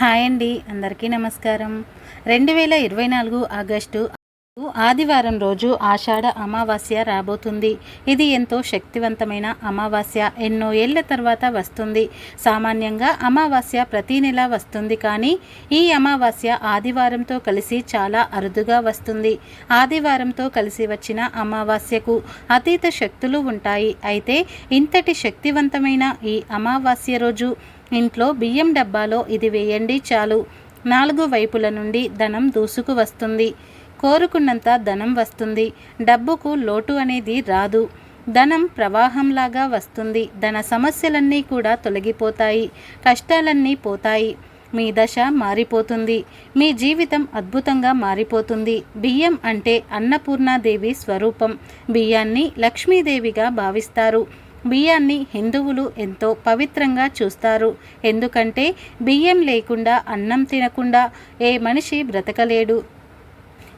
Hi అండి అందరికీ నమస్కారం. రెండు వేల ఇరవై నాలుగు ఆగస్టు ఆదివారం రోజు ఆషాఢ అమావాస్య రాబోతుంది. ఇది ఎంతో శక్తివంతమైన అమావాస్య. ఎన్నో ఏళ్ళ తర్వాత వస్తుంది. సామాన్యంగా అమావాస్య ప్రతి నెల వస్తుంది కానీ ఈ అమావాస్య ఆదివారంతో కలిసి చాలా అరుదుగా వస్తుంది. ఆదివారంతో కలిసి వచ్చిన అమావాస్యకు అతీత శక్తులు ఉంటాయి. అయితే ఇంతటి శక్తివంతమైన ఈ అమావాస్య రోజు ఇంట్లో బియ్యం డబ్బాలో ఇది వేయండి చాలు. నాలుగు వైపుల నుండి ధనం దూసుకు వస్తుంది. కోరుకున్నంత ధనం వస్తుంది. డబ్బుకు లోటు అనేది రాదు. ధనం ప్రవాహంలాగా వస్తుంది. ధన సమస్యలన్నీ కూడా తొలగిపోతాయి. కష్టాలన్నీ పోతాయి. మీ దశ మారిపోతుంది. మీ జీవితం అద్భుతంగా మారిపోతుంది. బియ్యం అంటే అన్నపూర్ణాదేవి స్వరూపం. బియ్యాన్ని లక్ష్మీదేవిగా భావిస్తారు. బియ్యాన్ని హిందువులు ఎంతో పవిత్రంగా చూస్తారు. ఎందుకంటే బియ్యం లేకుండా అన్నం తినకుండా ఏ మనిషి బ్రతకలేడు.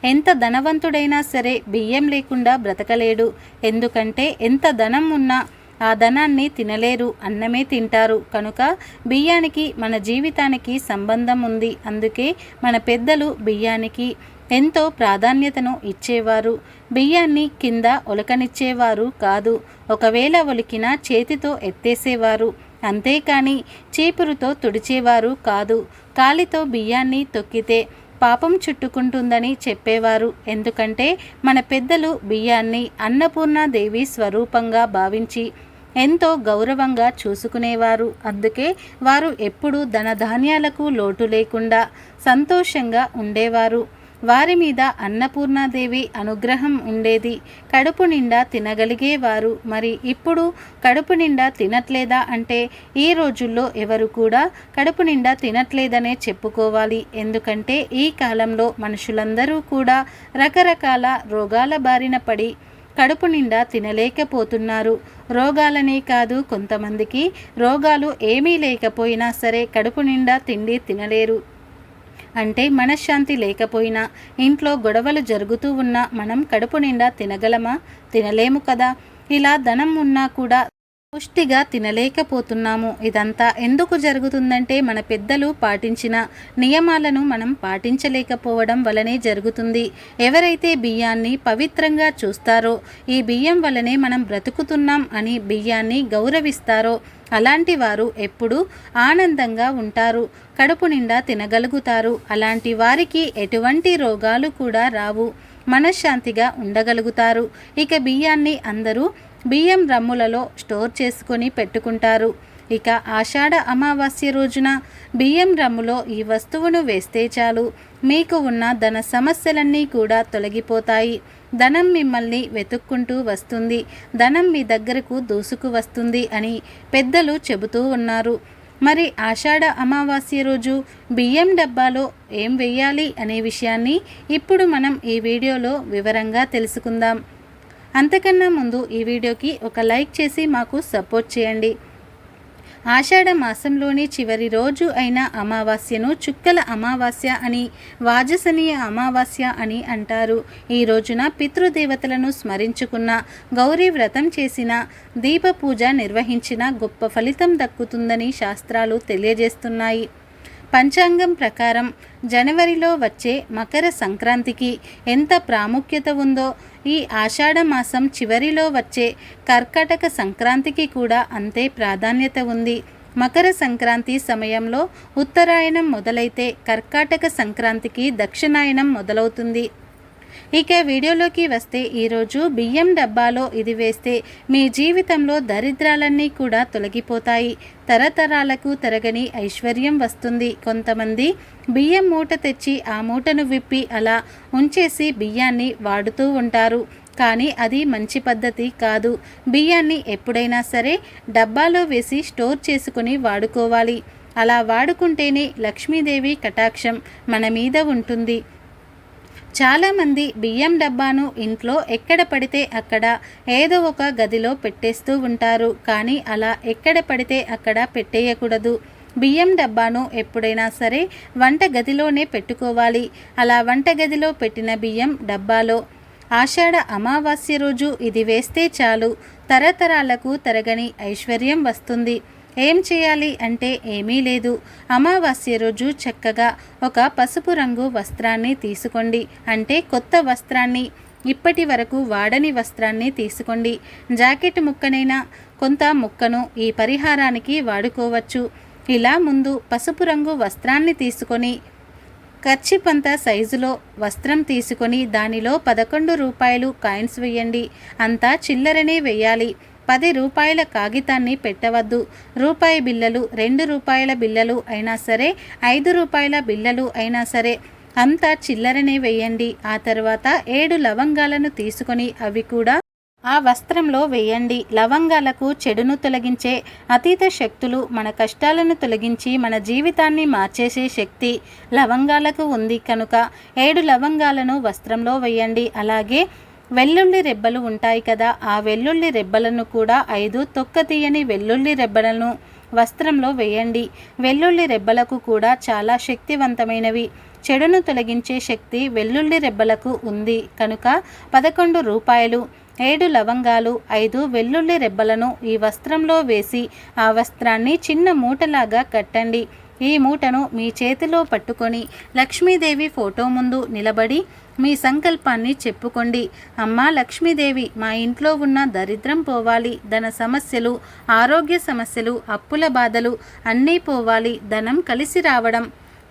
ఎంత ధనవంతుడైనా సరే బియ్యం లేకుండా బ్రతకలేడు. ఎందుకంటే ఎంత ధనం ఉన్నా ఆ ధనాన్ని తినలేరు అన్నమే తింటారు. కనుక బియ్యానికి మన జీవితానికి సంబంధం ఉంది. అందుకే మన పెద్దలు బియ్యానికి ఎంతో ప్రాధాన్యతను ఇచ్చేవారు. బియ్యాన్ని కింద ఒలకనిచ్చేవారు కాదు. ఒకవేళ ఒలికిన చేతితో ఎత్తేసేవారు. అంతేకాని చీపురుతో తుడిచేవారు కాదు. కాలితో బియ్యాన్ని తొక్కితే పాపం చుట్టుకుంటుందని చెప్పేవారు. ఎందుకంటే మన పెద్దలు బియ్యాన్ని అన్నపూర్ణాదేవి స్వరూపంగా భావించి ఎంతో గౌరవంగా చూసుకునేవారు. అందుకే వారు ఎప్పుడూ ధనధాన్యాలకు లోటు లేకుండా సంతోషంగా ఉండేవారు. వారి మీద అన్నపూర్ణాదేవి అనుగ్రహం ఉండేది. కడుపు నిండా తినగలిగేవారు. మరి ఇప్పుడు కడుపు నిండా తినట్లేదా అంటే ఈ రోజుల్లో ఎవరు కూడా కడుపు నిండా తినట్లేదనే చెప్పుకోవాలి. ఎందుకంటే ఈ కాలంలో మనుషులందరూ కూడా రకరకాల రోగాల బారిన పడి కడుపు నిండా తినలేకపోతున్నారు. రోగాలనే కాదు కొంతమందికి. రోగాలు ఏమీ లేకపోయినా సరే కడుపు నిండా తిండి తినలేరు. అంటే మనశ్శాంతి లేకపోయినా ఇంట్లో గొడవలు జరుగుతూ ఉన్నా మనం కడుపు నిండా తినగలమా? తినలేము కదా. ఇలా ధనం ఉన్నా కూడా పుష్టిగా తినలేకపోతున్నాము. ఇదంతా ఎందుకు జరుగుతుందంటే మన పెద్దలు పాటించిన నియమాలను మనం పాటించలేకపోవడం వలనే జరుగుతుంది. ఎవరైతే బియ్యాన్ని పవిత్రంగా చూస్తారో ఈ బియ్యం వలనే మనం బ్రతుకుతున్నాం అని బియ్యాన్ని గౌరవిస్తారో అలాంటి వారు ఎప్పుడూ ఆనందంగా ఉంటారు కడుపు నిండా తినగలుగుతారు. అలాంటి వారికి ఎటువంటి రోగాలు కూడా రావు. మనశ్శాంతిగా ఉండగలుగుతారు. ఇక బియ్యాన్ని అందరూ బియ్యం రమ్ములలో స్టోర్ చేసుకొని పెట్టుకుంటారు. ఇక ఆషాఢ అమావాస్య రోజున బియ్యం రమ్ములో ఈ వస్తువును వేస్తే చాలు. మీకు ఉన్న ధన సమస్యలన్నీ కూడా తొలగిపోతాయి. ధనం మిమ్మల్ని వెతుక్కుంటూ వస్తుంది. ధనం మీ దగ్గరకు దూసుకు వస్తుంది అని పెద్దలు చెబుతూ ఉన్నారు. మరి ఆషాఢ అమావాస్య రోజు బియ్యం డబ్బాలో ఏం వెయ్యాలి అనే విషయాన్ని ఇప్పుడు మనం ఈ వీడియోలో వివరంగా తెలుసుకుందాం. అంతకన్నా ముందు ఈ వీడియోకి ఒక లైక్ చేసి మాకు సపోర్ట్ చేయండి. ఆషాఢ మాసంలోని చివరి రోజు అయిన అమావాస్యను చుక్కల అమావాస్య అని వాజసనీయ అమావాస్య అని అంటారు. ఈ రోజున పితృదేవతలను స్మరించుకున్న గౌరీ వ్రతం చేసిన దీప పూజ నిర్వహించిన గొప్ప ఫలితం దక్కుతుందని శాస్త్రాలు తెలియజేస్తున్నాయి. పంచాంగం ప్రకారం జనవరిలో వచ్చే మకర సంక్రాంతికి ఎంత ప్రాముఖ్యత ఉందో ఈ ఆషాఢ మాసం చివరిలో వచ్చే కర్కాటక సంక్రాంతికి కూడా అంతే ప్రాధాన్యత ఉంది. మకర సంక్రాంతి సమయంలో ఉత్తరాయణం మొదలైతే కర్కాటక సంక్రాంతికి దక్షిణాయనం మొదలవుతుంది. ఇక వీడియోలోకి వస్తే ఈరోజు బియ్యం డబ్బాలో ఇది వేస్తే మీ జీవితంలో దరిద్రాలన్నీ కూడా తొలగిపోతాయి. తరతరాలకు తరగని ఐశ్వర్యం వస్తుంది. కొంతమంది బియ్యం మూట తెచ్చి ఆ మూటను విప్పి అలా ఉంచేసి బియ్యాన్ని వాడుతూ ఉంటారు. కానీ అది మంచి పద్ధతి కాదు. బియ్యాన్ని ఎప్పుడైనా సరే డబ్బాలో వేసి స్టోర్ చేసుకుని వాడుకోవాలి. అలా వాడుకుంటేనే లక్ష్మీదేవి కటాక్షం మన మీద ఉంటుంది. చాలామంది బియ్యం డబ్బాను ఇంట్లో ఎక్కడ పడితే అక్కడ ఏదో ఒక గదిలో పెట్టేస్తూ ఉంటారు. కానీ అలా ఎక్కడ పడితే అక్కడ పెట్టేయకూడదు. బియ్యం డబ్బాను ఎప్పుడైనా సరే వంట గదిలోనే పెట్టుకోవాలి. అలా వంట గదిలో పెట్టిన బియ్యం డబ్బాలో ఆషాఢ అమావాస్య రోజు ఇది వేస్తే చాలు. తరతరాలకు తరగని ఐశ్వర్యం వస్తుంది. ఏం చేయాలి అంటే ఏమీ లేదు. అమావాస్య రోజు చక్కగా ఒక పసుపు రంగు వస్త్రాన్ని తీసుకోండి. అంటే కొత్త వస్త్రాన్ని ఇప్పటి వరకు వాడని వస్త్రాన్ని తీసుకోండి. జాకెట్ ముక్కనైనా కొంత ముక్కను ఈ పరిహారానికి వాడుకోవచ్చు. ఇలా ముందు పసుపు రంగు వస్త్రాన్ని తీసుకొని ఖర్చిపంత సైజులో వస్త్రం తీసుకొని దానిలో పదకొండు రూపాయలు కాయిన్స్ వేయండి. అంతా చిల్లరనే వేయాలి. పది రూపాయల కాగితాన్ని పెట్టవద్దు. రూపాయి బిల్లలు రెండు రూపాయల బిల్లలు అయినా సరే ఐదు రూపాయల బిల్లలు అయినా సరే అంతా చిల్లరనే వేయండి. ఆ తర్వాత ఏడు లవంగాలను తీసుకొని అవి కూడా ఆ వస్త్రంలో వేయండి. లవంగాలకు చెడును తొలగించే అతీత శక్తులు మన కష్టాలను తొలగించి మన జీవితాన్ని మార్చేసే శక్తి లవంగాలకు ఉంది కనుక ఏడు లవంగాలను వస్త్రంలో వేయండి. అలాగే వెల్లుల్లి రెబ్బలు ఉంటాయి కదా ఆ వెల్లుల్లి రెబ్బలను కూడా ఐదు తొక్క తీయని వెల్లుల్లి రెబ్బలను వస్త్రంలో వేయండి. వెల్లుల్లి రెబ్బలకు కూడా చాలా శక్తివంతమైనవి. చెడును తొలగించే శక్తి వెల్లుల్లి రెబ్బలకు ఉంది. కనుక పదకొండు రూపాయలు ఏడు లవంగాలు ఐదు వెల్లుల్లి రెబ్బలను ఈ వస్త్రంలో వేసి ఆ వస్త్రాన్ని చిన్న మూటలాగా కట్టండి. ఈ మూటను మీ చేతిలో పట్టుకొని లక్ష్మీదేవి ఫోటో ముందు నిలబడి మీ సంకల్పాన్ని చెప్పుకోండి. అమ్మా లక్ష్మీదేవి మా ఇంట్లో ఉన్న దరిద్రం పోవాలి ధన సమస్యలు ఆరోగ్య సమస్యలు అప్పుల బాధలు అన్నీ పోవాలి ధనం కలిసి రావడం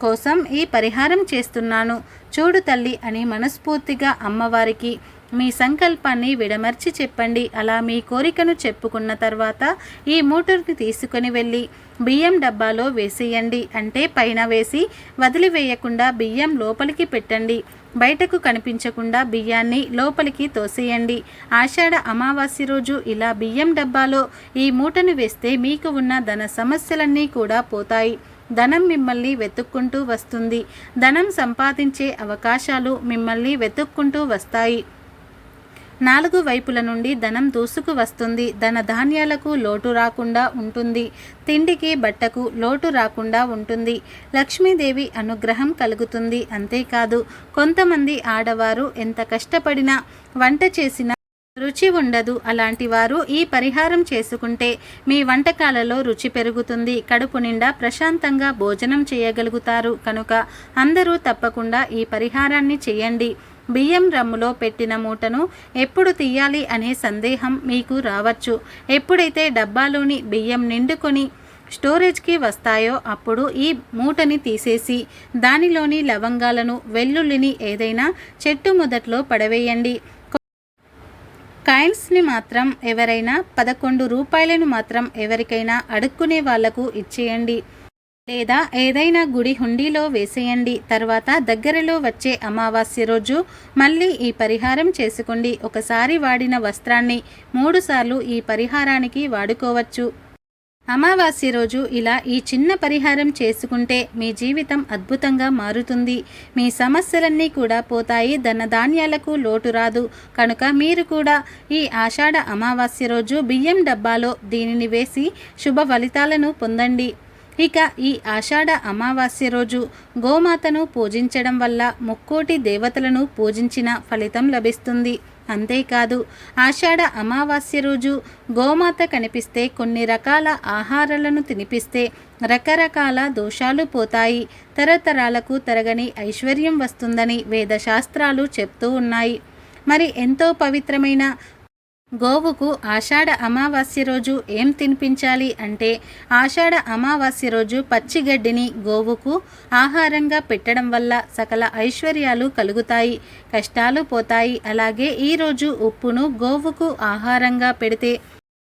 కోసం ఈ పరిహారం చేస్తున్నాను. చూడు తల్లి అని మనస్ఫూర్తిగా అమ్మవారికి మీ సంకల్పాన్ని విడమర్చి చెప్పండి. అలా మీ కోరికను చెప్పుకున్న తర్వాత ఈ మూటని తీసుకొని వెళ్ళి బియ్యం డబ్బాలో వేసేయండి. అంటే పైన వేసి వదిలివేయకుండా బియ్యం లోపలికి పెట్టండి. బయటకు కనిపించకుండా బియ్యాన్ని లోపలికి తోసేయండి. ఆషాఢ అమావాస్య రోజు ఇలా బియ్యం డబ్బాలో ఈ మూటను వేస్తే మీకు ఉన్న ధన సమస్యలన్నీ కూడా పోతాయి. ధనం మిమ్మల్ని వెతుక్కుంటూ వస్తుంది. ధనం సంపాదించే అవకాశాలు మిమ్మల్ని వెతుక్కుంటూ వస్తాయి. నాలుగు వైపుల నుండి ధనం దూసుకు వస్తుంది. ధన ధాన్యాలకు లోటు రాకుండా ఉంటుంది. తిండికి బట్టకు లోటు రాకుండా ఉంటుంది. లక్ష్మీదేవి అనుగ్రహం కలుగుతుంది. అంతేకాదు కొంతమంది ఆడవారు ఎంత కష్టపడినా వంట చేసినా రుచి ఉండదు. అలాంటి వారు ఈ పరిహారం చేసుకుంటే మీ వంటకాలలో రుచి పెరుగుతుంది. కడుపు నిండా ప్రశాంతంగా భోజనం చేయగలుగుతారు. కనుక అందరూ తప్పకుండా ఈ పరిహారాన్ని చేయండి. బియ్యం రమ్ములో పెట్టిన మూటను ఎప్పుడు తీయాలి అనే సందేహం మీకు రావచ్చు. ఎప్పుడైతే డబ్బాలోని బియ్యం నిండుకొని స్టోరేజ్కి వస్తాయో అప్పుడు ఈ మూటని తీసేసి దానిలోని లవంగాలను వెల్లుల్లిని ఏదైనా చెట్టు మొదట్లో పడవేయండి. కాయిన్స్ని మాత్రం ఎవరైనా పదకొండు రూపాయలను మాత్రం ఎవరికైనా అడుక్కునే వాళ్ళకు ఇచ్చేయండి. లేదా ఏదైనా గుడి హుండీలో వేసేయండి. తర్వాత దగ్గరలో వచ్చే అమావాస్య రోజు మళ్ళీ ఈ పరిహారం చేసుకోండి. ఒకసారి వాడిన వస్త్రాన్ని మూడుసార్లు ఈ పరిహారానికి వాడుకోవచ్చు. అమావాస్య రోజు ఇలా ఈ చిన్న పరిహారం చేసుకుంటే మీ జీవితం అద్భుతంగా మారుతుంది. మీ సమస్యలన్నీ కూడా పోతాయి. ధనధాన్యాలకు లోటు రాదు. కనుక మీరు కూడా ఈ ఆషాఢ అమావాస్య రోజు బియ్యం డబ్బాలో దీనిని వేసి శుభ ఫలితాలను పొందండి. ఇక ఈ ఆషాఢ అమావాస్య రోజు గోమాతను పూజించడం వల్ల ముక్కోటి దేవతలను పూజించిన ఫలితం లభిస్తుంది. అంతేకాదు ఆషాఢ అమావాస్య రోజు గోమాత కనిపిస్తే కొన్ని రకాల ఆహారాలను తినిపిస్తే రకరకాల దోషాలు పోతాయి. తరతరాలకు తరగని ఐశ్వర్యం వస్తుందని వేదశాస్త్రాలు చెప్తూ ఉన్నాయి. మరి ఎంతో పవిత్రమైన గోవుకు ఆషాఢ అమావాస్య రోజు ఏం తినిపించాలి అంటే ఆషాఢ అమావాస్య రోజు పచ్చిగడ్డిని గోవుకు ఆహారంగా పెట్టడం వల్ల సకల ఐశ్వర్యాలు కలుగుతాయి కష్టాలు పోతాయి. అలాగే ఈరోజు ఉప్పును గోవుకు ఆహారంగా పెడితే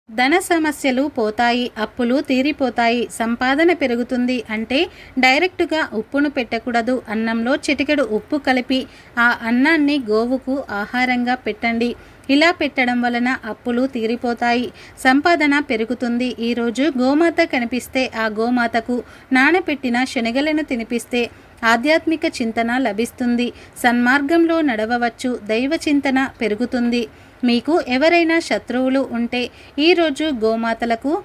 ధన సమస్యలు పోతాయి అప్పులు తీరిపోతాయి సంపాదన పెరుగుతుంది అంటే డైరెక్టుగా ఉప్పును పెట్టకూడదు. అన్నంలో చిటికెడు ఉప్పు కలిపి ఆ అన్నాన్ని గోవుకు ఆహారంగా పెట్టండి. ఇలా పెట్టడం వలన అప్పులు తీరిపోతాయి. సంపాదన పెరుగుతుంది. ఈరోజు గోమాత కనిపిస్తే ఆ గోమాతకు నానపెట్టిన శనగలను తినిపిస్తే ఆధ్యాత్మిక చింతన లభిస్తుంది. సన్మార్గంలో నడవవచ్చు. దైవ చింతన పెరుగుతుంది. మీకు ఎవరైనా శత్రువులు ఉంటే ఈరోజు గోమాతలకు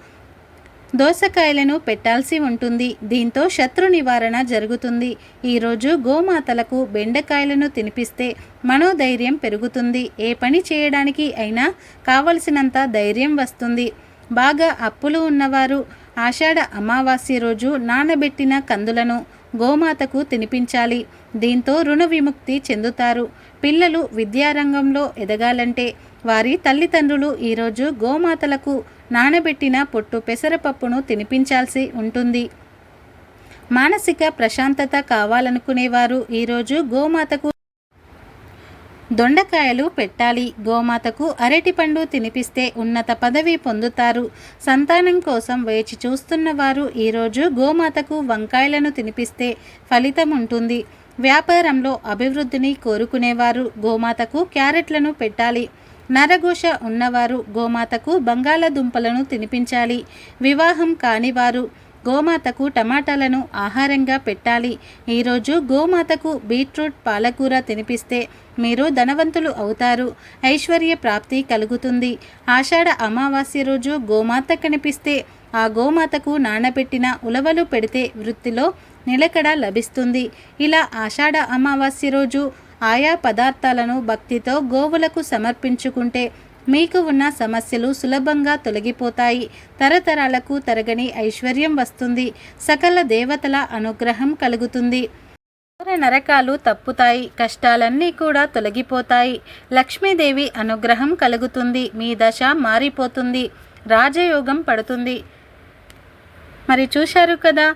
దోసకాయలను పెట్టాల్సి ఉంటుంది. దీంతో శత్రు నివారణ జరుగుతుంది. ఈరోజు గోమాతలకు బెండకాయలను తినిపిస్తే మనోధైర్యం పెరుగుతుంది. ఏ పని చేయడానికి అయినా కావలసినంత ధైర్యం వస్తుంది. బాగా అప్పులు ఉన్నవారు ఆషాఢ అమావాస్య రోజు నానబెట్టిన కందులను గోమాతకు తినిపించాలి. దీంతో రుణ విముక్తి చెందుతారు. పిల్లలు విద్యారంగంలో ఎదగాలంటే వారి తల్లిదండ్రులు ఈరోజు గోమాతలకు నానబెట్టిన పొట్టు పెసరపప్పును తినిపించాల్సి ఉంటుంది. మానసిక ప్రశాంతత కావాలనుకునేవారు ఈరోజు గోమాతకు దొండకాయలు పెట్టాలి. గోమాతకు అరటిపండు తినిపిస్తే ఉన్నత పదవి పొందుతారు. సంతానం కోసం వేచి చూస్తున్న వారు ఈరోజు గోమాతకు వంకాయలను తినిపిస్తే ఫలితం ఉంటుంది. వ్యాపారంలో అభివృద్ధిని కోరుకునేవారు. గోమాతకు క్యారెట్లను పెట్టాలి. నరఘోష ఉన్నవారు గోమాతకు బంగాళదుంపలను తినిపించాలి. వివాహం కానివారు గోమాతకు టమాటాలను ఆహారంగా పెట్టాలి. ఈరోజు గోమాతకు బీట్రూట్ పాలకూర తినిపిస్తే మీరు ధనవంతులు అవుతారు. ఐశ్వర్య ప్రాప్తి కలుగుతుంది. ఆషాఢ అమావాస్య రోజు గోమాత కనిపిస్తే ఆ గోమాతకు నానబెట్టిన ఉలవలు పెడితే వృత్తిలో నిలకడ లభిస్తుంది. ఇలా ఆషాఢ అమావాస్య రోజు ఆయా పదార్థాలను భక్తితో గోవులకు సమర్పించుకుంటే మీకు ఉన్న సమస్యలు సులభంగా తొలగిపోతాయి. తరతరాలకు తరగని ఐశ్వర్యం వస్తుంది. సకల దేవతల అనుగ్రహం కలుగుతుంది. నరకాలు తప్పుతాయి. కష్టాలన్నీ కూడా తొలగిపోతాయి. లక్ష్మీదేవి అనుగ్రహం కలుగుతుంది. మీ దశ మారిపోతుంది. రాజయోగం పడుతుంది. మరి చూశారు కదా?